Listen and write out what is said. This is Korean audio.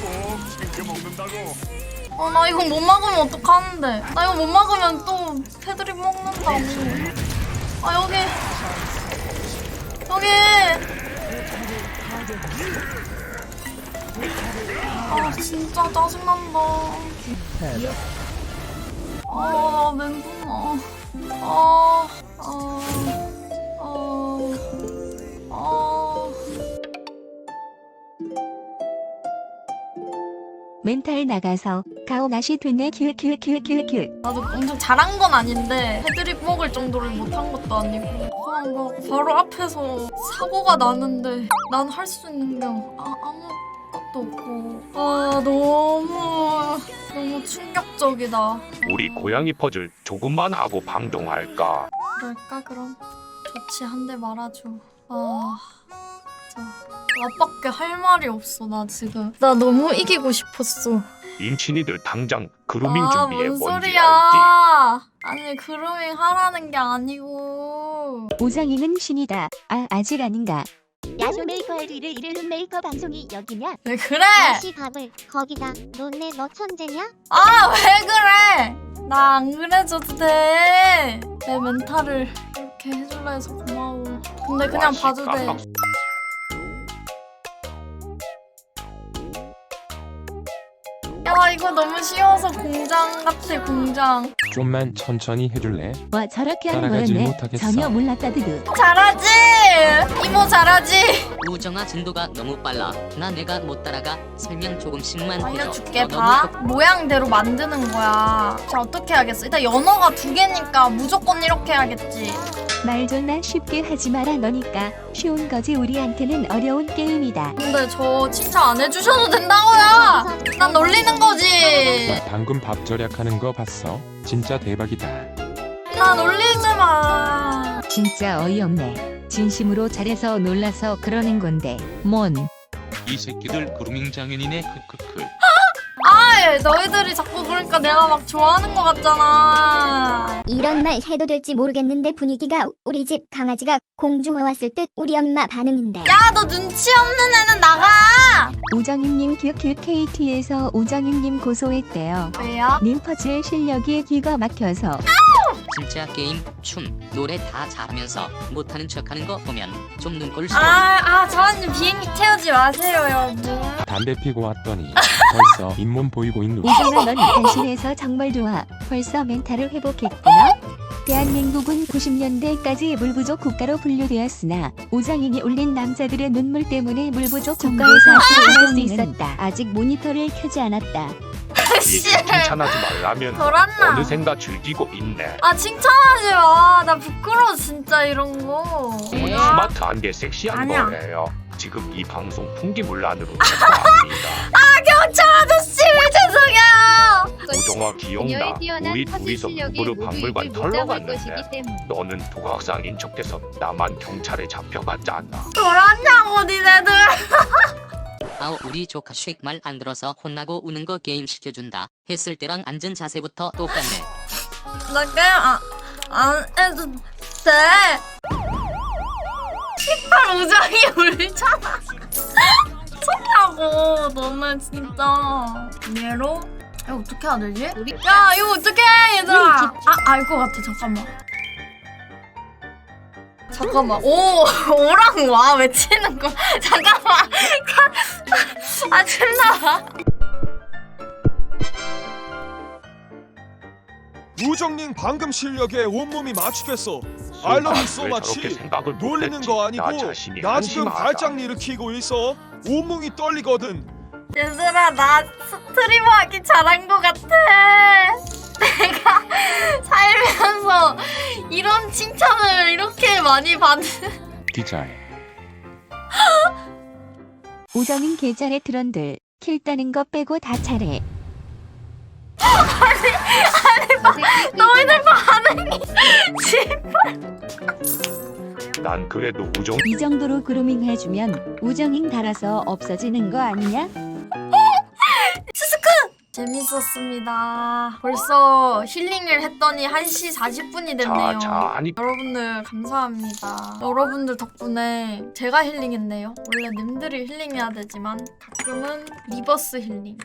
꼭 챙겨 먹는다고. 어, 나 이거 못 막으면 어떡하는데? 나 이거 못 막으면 또 패드립 먹는다고. 아, 여기. 여기. 아, 진짜 짜증난다. 아, 멘붕아. 아, 아, 아, 아. 멘탈 나가서 가오나시 됐네 큐큐큐큐큐 나도 엄청 잘한 건 아닌데 패드립 먹을 정도를 못한 것도 아니고. 그냥 막 바로 앞에서 사고가 나는데 난 할 수 있는 게 아, 아무것도 없고. 아 너무 너무 충격적이다. 우리 고양이 퍼즐 조금만 하고 방종할까? 그럴까 그럼? 좋지. 한 대 말아줘. 아 진짜 나밖에 할 말이 없어 나 지금 나 너무 이기고 싶었어 인친이들 당장 그루밍 아, 준비해 뭔 뭔지 소리야. 알지? 아니, 그루밍 하라는 게 아니고. 오장이는 신이다 아 아직 아닌가 야쇼 메이커 LE를 이르는 메이커 방송이 여기냐? 왜 그래? 다시 밥을 거기다 너네 너 천재냐? 아, 왜 그래? 나 안 그래줘도 돼. 내 멘탈을 이렇게 해줄라 해서 고마워. 근데 그냥 와씨, 봐도 돼. 깜빡 이거 너무 쉬워서 공장 같아, 공장. 좀만 천천히 해줄래? 와 저렇게 하는 따라가지 거였네 못하겠어. 전혀 몰랐다 드드 잘하지? 이모 잘하지? 우정아 진도가 너무 빨라. 나 내가 못 따라가. 설명 조금씩만 해줘. 알려줄게, 너 봐. 너무 모양대로 만드는 거야. 자, 어떻게 하겠어? 일단 연어가 두 개니까 무조건 이렇게 해야겠지. 말 존나 쉽게 하지 마라 너니까 쉬운 거지 우리한테는 어려운 게임이다 근데 저 칭찬 안 해주셔도 된다고요. 난 놀리는 거지. 방금 밥 절약하는 거 봤어? 진짜 대박이다. 나 놀리지 마. 진짜 어이없네 진심으로 잘해서 놀라서 그러는 건데 뭔 이 새끼들 그루밍 장인이네 크크크 아, 너희들이 자꾸 그러니까 내가 막 좋아하는 것 같잖아. 이런 말 해도 될지 모르겠는데 분위기가 우리 집 강아지가 공중에 왔을 듯 우리 엄마 반응인데 야, 너 눈치 없는 애는 나가. 우정임님 큐큐 KT에서 우정임님 고소했대요 왜요? 님 퍼즐 실력이 기가 막혀서 진짜 게임, 춤, 노래 다 잘하면서 못하는 척하는 거 보면 좀 눈꼴 쏘. 아, 아, 저한테 비행기 태우지 마세요, 여러분. 담배 피고 왔더니 벌써 잇몸 보이고 있누. 우정아 넌 단신에서 정말 좋아 벌써 멘탈을 회복했구나 대한민국은 90년대까지 물 부족 국가로 분류되었으나 우정인이 올린 남자들의 눈물 때문에 물 부족 국가에서 살아날 수 있었다 아직 모니터를 켜지 않았다 씨. 이게 칭찬하지 말라면 돌았나? 어느샌가 즐기고 있네. 아, 칭찬하지 마. 나 부끄러워, 진짜 이런 거. 스마트한 게 섹시한 아니야. 거예요. 지금 이 방송 풍기물란으로 제거합니다. 경찰 아저씨, 죄송해요. 우정아 기억나. 우리 둘이서 부부로 박물관 털러 갔는데 너는 도각상인 척해서 나만 경찰에 잡혀갔잖아. 돌았냐고, 니네들. 아우 우리 조카 쉑 말 안 들어서 혼나고 우는 거 게임 시켜준다. 했을 때랑 앉은 자세부터 똑같네. 나 게임 안, 안 해도 돼. 신발 우정이 울잖아. 소리하고 너는 진짜 얘로 이거 어떻게 해야 되지? 야 이거 어떻게 해 얘들아? 아 알 것 같아 잠깐만. 잠깐만 오 오랑 와 외치는 거 잠깐만 아 참나 우정님 방금 실력에 온몸이 맞추겠어. I love you so 왜 much. 저렇게 생각을 놀리는? 거나 아니고 나 지금. 발작 일으키고 있어. 온몸이 떨리거든. 얘들아 나 스트리머 하기 잘한 것 같아 내가 살면서 이런 칭찬을 이렇게 많이 받는 디자인. 우정인 계절의 트런들 킬 따는 거 빼고 다 잘해 너희들 반응이 난 그래도 우정 이 정도로 그루밍 해주면 우정인 달아서 없어지는 거 아니냐? 재밌었습니다. 벌써 힐링을 했더니 1시 40분이 됐네요. 자, 자, 아니 여러분들 감사합니다. 여러분들 덕분에 제가 힐링했네요. 원래 님들이 힐링해야 되지만 가끔은 리버스 힐링.